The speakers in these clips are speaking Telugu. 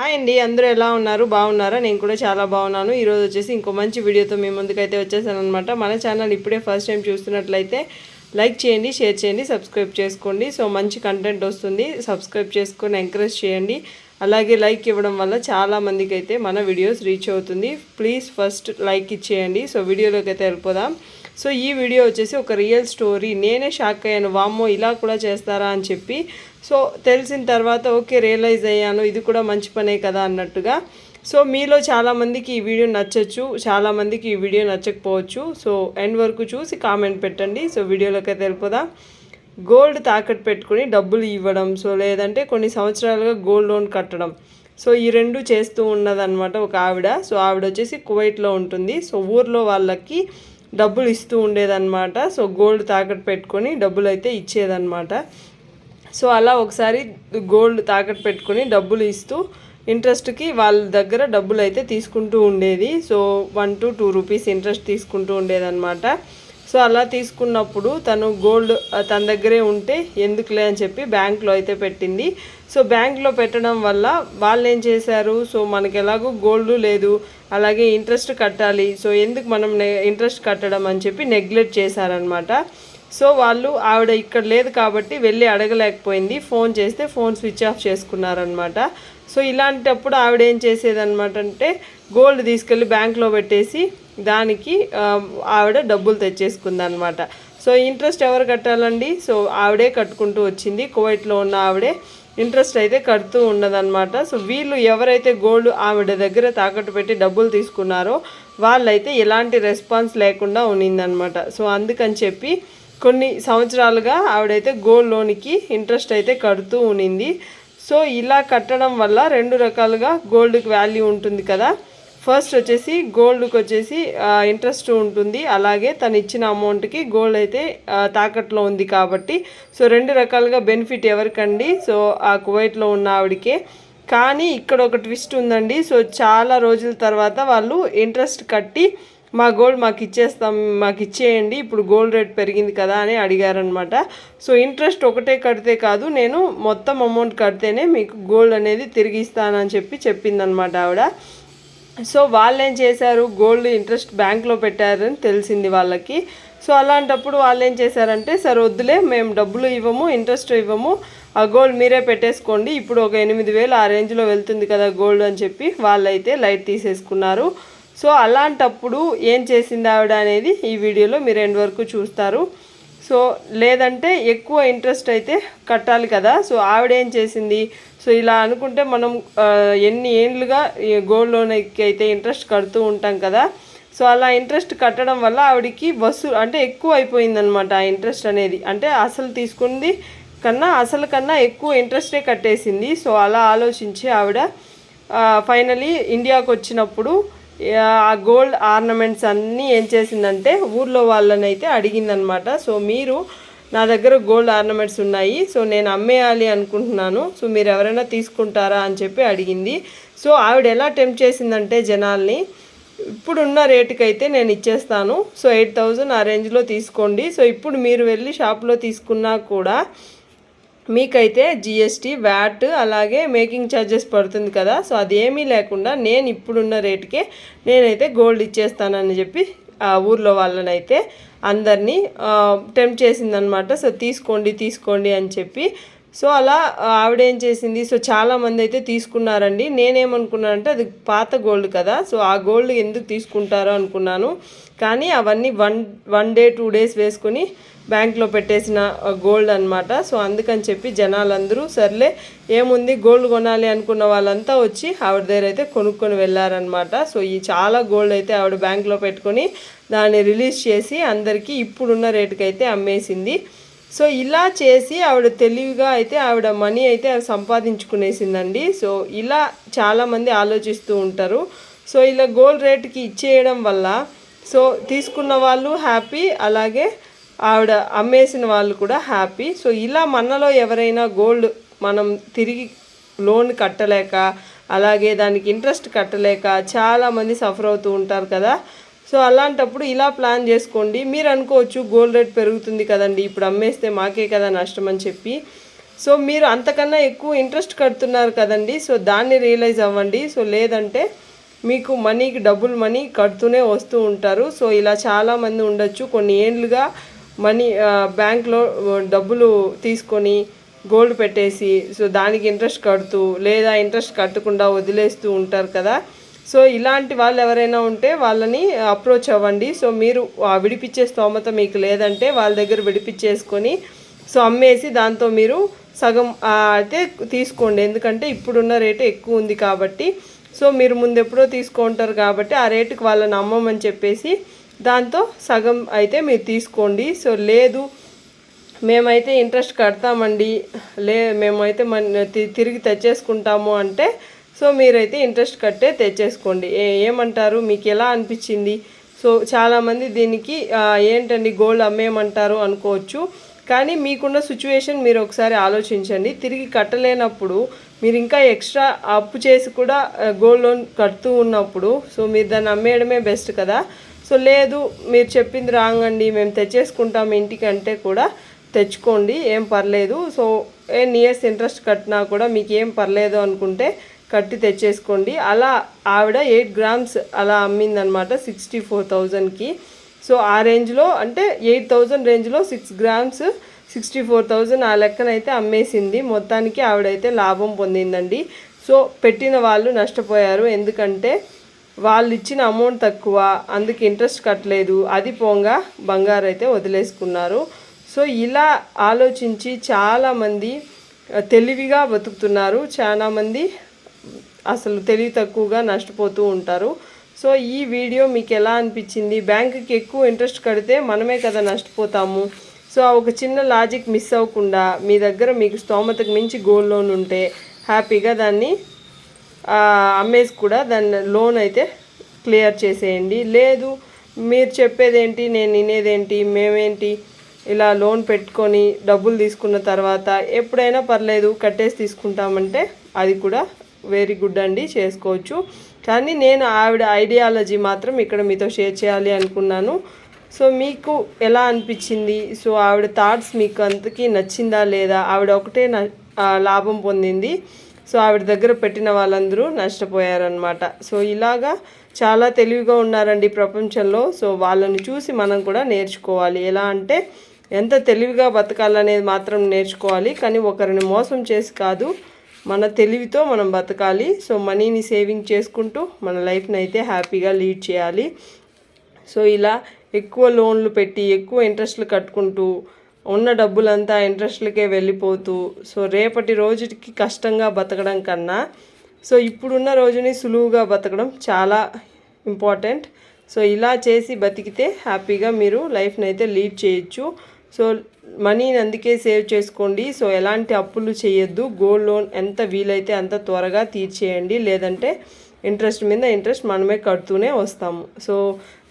హాయ్ అండి అందరూ ఎలా ఉన్నారు? బాగున్నారా? నేను కూడా చాలా బాగున్నాను. ఈరోజు వచ్చేసి ఇంకో మంచి వీడియోతో మీ ముందుకైతే వచ్చేసాను అనమాట మన ఛానల్ ఇప్పుడే ఫస్ట్ టైం చూస్తున్నట్లయితే లైక్ చేయండి షేర్ చేయండి సబ్స్క్రైబ్ చేసుకోండి. సో మంచి కంటెంట్ వస్తుంది. సబ్స్క్రైబ్ చేసుకొని ఎంకరేజ్ చేయండి. అలాగే లైక్ ఇవ్వడం వల్ల చాలామందికి అయితే మన వీడియోస్ రీచ్ అవుతుంది. ప్లీజ్ ఫస్ట్ లైక్ ఇచ్చేయండి. సో వీడియోలోకి అయితే వెళ్ళిపోదాం. సో ఈ వీడియో వచ్చేసి ఒక రియల్ స్టోరీ. నేనే షాక్ అయ్యాను. వామ్మో ఇలా కూడా చేస్తారా అని చెప్పి సో తెలిసిన తర్వాత ఓకే రియలైజ్ అయ్యాను ఇది కూడా మంచి పనే కదా అన్నట్టుగా. సో మీలో చాలామందికి ఈ వీడియో నచ్చచ్చు చాలామందికి ఈ వీడియో నచ్చకపోవచ్చు. సో ఎండ్ వరకు చూసి కామెంట్ పెట్టండి. సో వీడియోలోకి అయితే గోల్డ్ తాకట్టు పెట్టుకుని డబ్బులు ఇవ్వడం సో లేదంటే కొన్ని సంవత్సరాలుగా గోల్డ్ లోన్ కట్టడం. సో ఈ రెండు చేస్తూ ఉన్నదనమాట ఒక ఆవిడ. సో ఆవిడ వచ్చేసి కువైట్లో ఉంటుంది. సో ఊర్లో వాళ్ళకి డబ్బులు ఇస్తూ ఉండేదన్నమాట. సో గోల్డ్ తాకట్టు పెట్టుకొని డబ్బులు అయితే ఇచ్చేదన్నమాట. సో అలా ఒకసారి గోల్డ్ తాకట్టు పెట్టుకొని డబ్బులు ఇస్తూ ఇంట్రెస్ట్కి వాళ్ళ దగ్గర డబ్బులు అయితే తీసుకుంటూ ఉండేది. So one to two rupees interest తీసుకుంటూ ఉండేదన్నమాట. సో అలా తీసుకున్నప్పుడు తను గోల్డ్ తన దగ్గరే ఉంటే ఎందుకులే అని చెప్పి బ్యాంక్లో అయితే పెట్టింది. సో బ్యాంక్లో పెట్టడం వల్ల వాళ్ళు ఏం చేశారు? సో మనకి ఎలాగో గోల్డ్ లేదు అలాగే ఇంట్రెస్ట్ కట్టాలి. సో ఎందుకు మనం ఇంట్రెస్ట్ కట్టడం అని చెప్పి నెగ్లెక్ట్ చేశారనమాట సో వాళ్ళు ఆవిడ ఇక్కడ లేదు కాబట్టి వెళ్ళి అడగలేకపోయింది. ఫోన్ చేస్తే ఫోన్ స్విచ్ ఆఫ్ చేసుకున్నారనమాట. సో ఇలాంటప్పుడు ఆవిడ ఏం చేసేదనమాట అంటే గోల్డ్ తీసుకెళ్ళి బ్యాంక్లో పెట్టేసి దానికి ఆవిడ డబ్బులు తెచ్చేసుకుందనమాట. సో ఇంట్రెస్ట్ ఎవరు కట్టాలండి? సో ఆవిడే కట్టుకుంటూ వచ్చింది. కువైట్లో ఉన్న ఆవిడే ఇంట్రెస్ట్ అయితే కడుతూ ఉన్నదనమాట. సో వీళ్ళు ఎవరైతే గోల్డ్ ఆవిడ దగ్గర తాకట్టు పెట్టి డబ్బులు తీసుకున్నారో వాళ్ళైతే ఎలాంటి రెస్పాన్స్ లేకుండా ఉన్నిందనమాట. సో అందుకని చెప్పి కొన్ని సంవత్సరాలుగా ఆవిడైతే గోల్డ్ లోన్కి ఇంట్రెస్ట్ అయితే కడుతూ ఉన్నింది. సో ఇలా కట్టడం వల్ల రెండు రకాలుగా గోల్డ్కి వాల్యూ ఉంటుంది కదా. ఫస్ట్ వచ్చేసి గోల్డ్కి వచ్చేసి ఇంట్రెస్ట్ ఉంటుంది. అలాగే తను ఇచ్చిన అమౌంట్కి గోల్డ్ అయితే తాకట్లో ఉంది కాబట్టి. సో రెండు రకాలుగా బెనిఫిట్ ఎవరికండి? సో ఆ కువైట్లో ఉన్న ఆవిడకే. కానీ ఇక్కడ ఒక ట్విస్ట్ ఉందండి. సో చాలా రోజుల తర్వాత వాళ్ళు ఇంట్రెస్ట్ కట్టి మా గోల్డ్ మాకు ఇచ్చేస్తాం మాకు ఇచ్చేయండి ఇప్పుడు గోల్డ్ రేట్ పెరిగింది కదా అని అడిగారనమాట సో ఇంట్రెస్ట్ ఒకటే కడితే కాదు నేను మొత్తం అమౌంట్ కడితేనే మీకు గోల్డ్ అనేది తిరిగి ఇస్తానని చెప్పి చెప్పిందనమాట ఆవిడ. సో వాళ్ళు ఏం చేశారు గోల్డ్ ఇంట్రెస్ట్ బ్యాంక్లో పెట్టారని తెలిసింది వాళ్ళకి. సో అలాంటప్పుడు వాళ్ళు ఏం చేశారంటే సార్ వద్దులే మేము డబ్బులు ఇవ్వము ఇంట్రెస్ట్ ఇవ్వము ఆ గోల్డ్ మీరే పెట్టేసుకోండి ఇప్పుడు ఒక ఎనిమిది వేలు ఆ రేంజ్లో వెళ్తుంది కదా గోల్డ్ అని చెప్పి వాళ్ళైతే లైట్ తీసేసుకున్నారు. సో అలాంటప్పుడు ఏం చేసింది ఆవిడ అనేది ఈ వీడియోలో మీరు ఎండ్ వరకు చూస్తారు. సో లేదంటే ఎక్కువ ఇంట్రెస్ట్ అయితే కట్టాలి కదా. సో ఆవిడ ఏం చేసింది? సో ఇలా అనుకుంటే మనం ఎన్ని ఏండ్లుగా గోల్డ్ లోన్కి అయితే ఇంట్రెస్ట్ కడుతూ ఉంటాం కదా. సో అలా ఇంట్రెస్ట్ కట్టడం వల్ల ఆవిడకి బస్సు అంటే ఎక్కువ అయిపోయిందనమాట ఆ ఇంట్రెస్ట్ అనేది. అంటే అసలు తీసుకుంది కన్నా అసలు కన్నా ఎక్కువ ఇంట్రెస్టే కట్టేసింది. సో అలా ఆలోచించి ఆవిడ ఫైనలీ ఇండియాకి వచ్చినప్పుడు ఆ గోల్డ్ ఆర్నమెంట్స్ అన్నీ ఏం చేసిందంటే ఊర్లో వాళ్ళని అయితే అడిగిందనమాట. సో మీరు నా దగ్గర గోల్డ్ ఆర్నమెంట్స్ ఉన్నాయి సో నేను అమ్మేయాలి అనుకుంటున్నాను సో మీరు ఎవరైనా తీసుకుంటారా అని చెప్పి అడిగింది. సో ఆవిడ ఎలా టెంప్ట్ చేసిందంటే జనాల్ని ఇప్పుడున్న రేటుకి అయితే నేను ఇచ్చేస్తాను సో ఎయిట్ థౌజండ్ ఆ రేంజ్లో తీసుకోండి. సో ఇప్పుడు మీరు వెళ్ళి షాప్లో తీసుకున్నా కూడా మీకైతే జిఎస్టీ వ్యాట్ అలాగే మేకింగ్ ఛార్జెస్ పడుతుంది కదా సో అది ఏమీ లేకుండా నేను ఇప్పుడున్న రేటుకే నేనైతే గోల్డ్ ఇచ్చేస్తానని చెప్పి ఆ ఊర్లో వాళ్ళనైతే అందరినీ టెంప్ట్ చేసిందనమాట సో తీసుకోండి తీసుకోండి అని చెప్పి సో అలా ఆవిడ ఏం చేసింది? సో చాలామంది అయితే తీసుకున్నారండి. నేనేమనుకున్నానంటే అది పాత గోల్డ్ కదా సో ఆ గోల్డ్ ఎందుకు తీసుకుంటారో అనుకున్నాను. కానీ అవన్నీ one one day two days వేసుకొని బ్యాంక్లో పెట్టేసిన గోల్డ్ అన్నమాట. సో అందుకని చెప్పి జనాలందరూ సర్లే ఏముంది గోల్డ్ కొనాలి అనుకున్న వాళ్ళంతా వచ్చి ఆవిడ దగ్గర అయితే కొనుక్కొని వెళ్ళారనమాట సో ఈ చాలా గోల్డ్ అయితే ఆవిడ బ్యాంక్లో పెట్టుకొని దాన్ని రిలీజ్ చేసి అందరికీ ఇప్పుడున్న రేటుకి అయితే అమ్మేసింది. సో ఇలా చేసి ఆవిడ తెలివిగా అయితే ఆవిడ మనీ అయితే సంపాదించుకునేసిందండి. సో ఇలా చాలామంది ఆలోచిస్తూ ఉంటారు. సో ఇలా గోల్డ్ రేట్కి ఇచ్చేయడం వల్ల సో తీసుకున్న వాళ్ళు హ్యాపీ అలాగే ఆవిడ అమ్మేసిన వాళ్ళు కూడా హ్యాపీ. సో ఇలా మనలో ఎవరైనా గోల్డ్ మనం తిరిగి లోన్ కట్టలేక అలాగే దానికి ఇంట్రెస్ట్ కట్టలేక చాలామంది సఫర్ అవుతూ ఉంటారు కదా. సో అలాంటప్పుడు ఇలా ప్లాన్ చేసుకోండి. మీరు అనుకోవచ్చు గోల్డ్ రేట్ పెరుగుతుంది కదండి ఇప్పుడు అమ్మేస్తే మాకే కదా నష్టం అని చెప్పి. సో మీరు అంతకన్నా ఎక్కువ ఇంట్రెస్ట్ కడుతున్నారు కదండి సో దాన్ని రియలైజ్ అవ్వండి. సో లేదంటే మీకు మనీకి డబ్బులు మనీ కడుతూనే వస్తూ ఉంటారు. సో ఇలా చాలామంది ఉండొచ్చు. కొన్ని ఏండ్లుగా మనీ బ్యాంక్లో డబ్బులు తీసుకొని గోల్డ్ పెట్టేసి సో దానికి ఇంట్రెస్ట్ కడుతూ లేదా ఇంట్రెస్ట్ కట్టకుండా వదిలేస్తూ ఉంటారు కదా. సో ఇలాంటి వాళ్ళు ఎవరైనా ఉంటే వాళ్ళని అప్రోచ్ అవ్వండి. సో మీరు ఆ విడిపించే స్తోమత మీకు లేదంటే వాళ్ళ దగ్గర విడిపించేసుకొని సో అమ్మేసి దాంతో మీరు సగం అయితే తీసుకోండి. ఎందుకంటే ఇప్పుడున్న రేటు ఎక్కువ ఉంది కాబట్టి. సో మీరు ముందు ఎప్పుడో తీసుకుంటారు కాబట్టి ఆ రేటుకి వాళ్ళని అమ్మమని చెప్పేసి దాంతో సగం అయితే మీరు తీసుకోండి. సో లేదు మేమైతే ఇంట్రెస్ట్ కడతామండి. లే మేమైతే మన తి- తిరిగి తెచ్చేసుకుంటాము అంటే సో మీరైతే ఇంట్రెస్ట్ కట్టే తెచ్చేసుకోండి. ఏ ఏమంటారు? మీకు ఎలా అనిపించింది? సో చాలామంది దీనికి ఏంటండి గోల్డ్ అమ్మేయమంటారు అనుకోవచ్చు. కానీ మీకున్న సిచ్యువేషన్ మీరు ఒకసారి ఆలోచించండి. తిరిగి కట్టలేనప్పుడు మీరు ఇంకా ఎక్స్ట్రా అప్పు చేసి కూడా గోల్డ్ లోన్ కడుతూ ఉన్నప్పుడు సో మీరు దాన్ని అమ్మేయడమే బెస్ట్ కదా. సో లేదు మీరు చెప్పింది రాంగ్ అండి మేము తెచ్చేసుకుంటాం ఇంటికి అంటే కూడా తెచ్చుకోండి. ఏం పర్లేదు. సో ఏ ఇయర్స్ ఇంట్రెస్ట్ కట్టినా కూడా మీకు ఏం పర్లేదు అనుకుంటే కట్టి తెచ్చేసుకోండి. అలా ఆవిడ ఎయిట్ గ్రామ్స్ అలా అమ్మిందనమాట సిక్స్టీ ఫోర్ థౌజండ్కి సో ఆ రేంజ్లో అంటే ఎయిట్ థౌజండ్ రేంజ్లో six grams sixty four thousand ఆ లెక్కనైతే అమ్మేసింది. మొత్తానికి ఆవిడైతే లాభం పొందిందండి. సో పెట్టిన వాళ్ళు నష్టపోయారు. ఎందుకంటే వాళ్ళు ఇచ్చిన అమౌంట్ తక్కువ అందుకు ఇంట్రెస్ట్ కట్టలేదు. అది పోగా బంగారు అయితే వదిలేసుకున్నారు. సో ఇలా ఆలోచించి చాలామంది తెలివిగా బతుకుతున్నారు. చాలామంది అసలు తెలివి తక్కువగా నష్టపోతూ ఉంటారు. సో ఈ వీడియో మీకు ఎలా అనిపించింది? బ్యాంకుకి ఎక్కువ ఇంట్రెస్ట్ కడితే మనమే కదా నష్టపోతాము. సో ఒక చిన్న లాజిక్ మిస్ అవ్వకుండా మీ దగ్గర మీకు స్తోమతకు మించి గోల్డ్ లోన్ ఉంటే హ్యాపీగా దాన్ని అమ్మేసి కూడా దాన్ని లోన్ అయితే క్లియర్ చేసేయండి. లేదు మీరు చెప్పేదేంటి నేను వినేదేంటి మేమేంటి ఇలా లోన్ పెట్టుకొని డబ్బులు తీసుకున్న తర్వాత ఎప్పుడైనా పర్లేదు కట్టేసి తీసుకుంటామంటే అది కూడా వెరీ గుడ్ అండి చేసుకోవచ్చు. కానీ నేను ఆవిడ ఐడియాలజీ మాత్రం ఇక్కడ మీతో షేర్ చేయాలి అనుకున్నాను. సో మీకు ఎలా అనిపించింది? సో ఆవిడ థాట్స్ మీకు అంతకి నచ్చిందా లేదా? ఆవిడ ఒకటే న లాభం పొందింది. సో ఆవిడ దగ్గర పెట్టిన వాళ్ళందరూ నష్టపోయారనమాట సో ఇలాగా చాలా తెలివిగా ఉన్నారండి ప్రపంచంలో. సో వాళ్ళని చూసి మనం కూడా నేర్చుకోవాలి. ఎలా అంటే ఎంత తెలివిగా బతకాలనేది మాత్రం నేర్చుకోవాలి. కానీ ఒకరిని మోసం చేసి కాదు. మన తెలివితో మనం బతకాలి. సో మనీని సేవింగ్ చేసుకుంటూ మన లైఫ్ని అయితే హ్యాపీగా లీడ్ చేయాలి. సో ఇలా ఎక్కువ లోన్లు పెట్టి ఎక్కువ ఇంట్రెస్ట్లు కట్టుకుంటూ ఉన్న డబ్బులంతా ఇంట్రెస్ట్లకే వెళ్ళిపోతూ సో రేపటి రోజుకి కష్టంగా బతకడం కన్నా సో ఇప్పుడున్న రోజుని సులువుగా బతకడం చాలా ఇంపార్టెంట్. సో ఇలా చేసి బతికితే హ్యాపీగా మీరు లైఫ్ని అయితే లీడ్ చేయొచ్చు. సో మనీని అందుకే సేవ్ చేసుకోండి. సో ఎలాంటి అప్పులు చేయొద్దు. గోల్డ్ లోన్ ఎంత వీలైతే అంత త్వరగా తీర్చేయండి. లేదంటే ఇంట్రెస్ట్ మీద ఇంట్రెస్ట్ మనమే కడుతూనే వస్తాము సో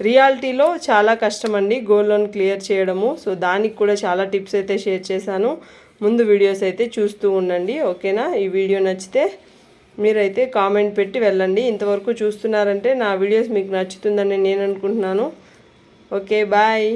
రియాలిటీలో చాలా కష్టం అండి గోల్డ్ లోన్ క్లియర్ చేయడము. సో దానికి కూడా చాలా టిప్స్ అయితే షేర్ చేశాను. ముందు వీడియోస్ అయితే చూస్తూ ఉండండి. ఓకేనా? ఈ వీడియో నచ్చితే మీరైతే కామెంట్ పెట్టి వెళ్ళండి. ఇంతవరకు చూస్తున్నారంటే నా వీడియోస్ మీకు నచ్చుతుందని నేను అనుకుంటున్నాను. Okay bye.